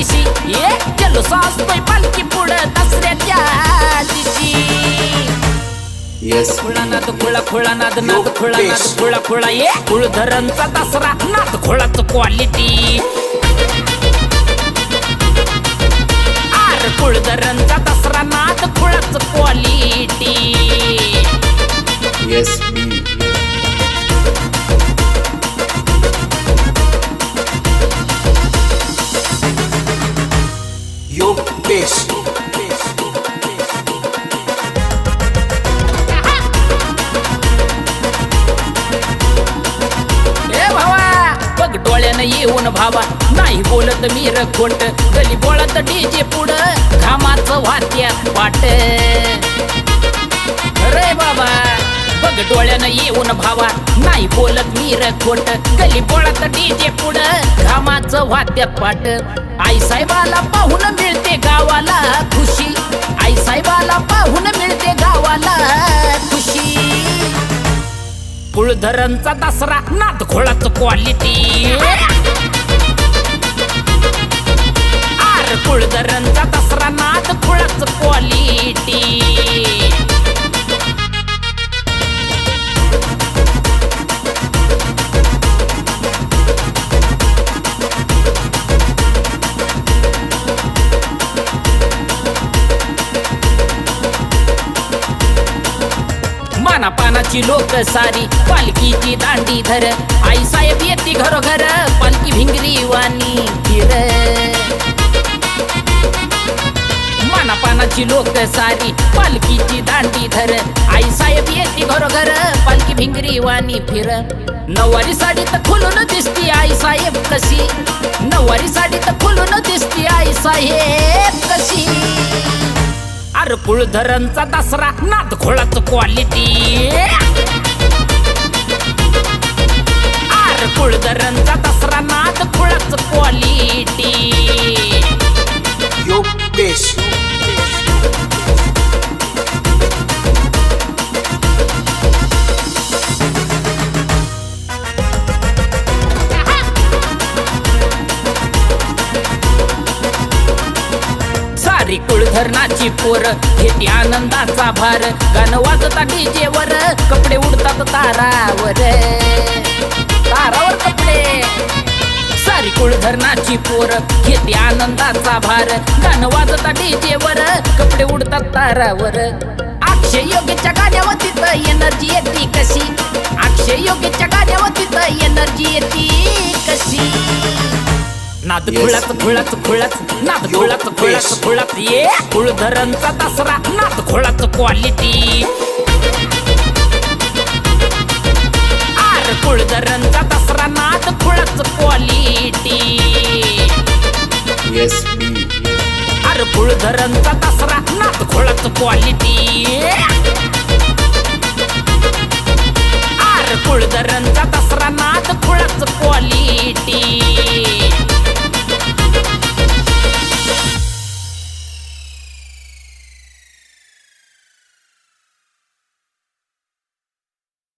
दिशी. ये चलो असतोय पालखी पुढं दसऱ्याच्या दिशी. येस खुळा नाद खुळा खुळा नाद नाद खुळा नाद खुळा खुळा. ये कुळधरांचा दसरा नाद खुळाच क्वालिटी आर कुळधरांचा दसरा नाद खुळाच क्वालिटी बघ डोळ्यानं येऊन भावा. नाही बोलत मी खोट गली बोळत डीजे पुढं घामाच वाट्यात वाट. रे बाबा बघ डोळ्यानं येऊन भावा. नाही बोलत मी खोट गली बोळत डीजे पुढं घामाच वाट्यात वाट. आई साहेबाला पाहून मिळते गावाला खुशी. कुळधरांचा दसरा नाद खोळाच क्वालिटी आर कुळधरांचा दसरा नाद माना पानाची लोक सारी. पालखीची दांडी धर. आई साहेब येते घरोघर पालखी भिंगरी वाणी फिर. माना पानाची लोक सारी पालखीची दांडी धर. आई साहेब येते घरोघर पालखी भिंगरी वाणी फिर. नऊवारी साडी तर खुलून दिसती आई साहेब कशी? नऊवारी साडी तर खुलून दिसती आई साहेब कशी? अरे कुळधरांचा दसरा. नाद खोळाच क्वालिटी आर कुळधरांचा दसरा नाद खोळाच क्वालिटी योगेश. सारी कुळधरणाची पोर. घेते आनंदाचा भार. गाणं वाजता डीजेवर. कपडे उडतात तारावर. तारावर कपडे. सारी कुळधरणाची पोर. घेते आनंदाचा भार. गाणं वाजता डीजेवर. कपडे उडतात तारावर. अक्षय योगीच्या गाण्यावर तिथं एनर्जी येते कशी? नाद खुळत खुळत खुळत नाद खुळत खुळत खुळत ये. कुळधरणचा दसरा नाद खुळत क्वालिटी आर कुळधरणचा दसरा नाद खुळत क्वालिटी अरे आर कुळधरणचा दसरा नाद खुळत क्वालिटी आर कुळधरणचा दसरा नाद खुळत क्वालिटी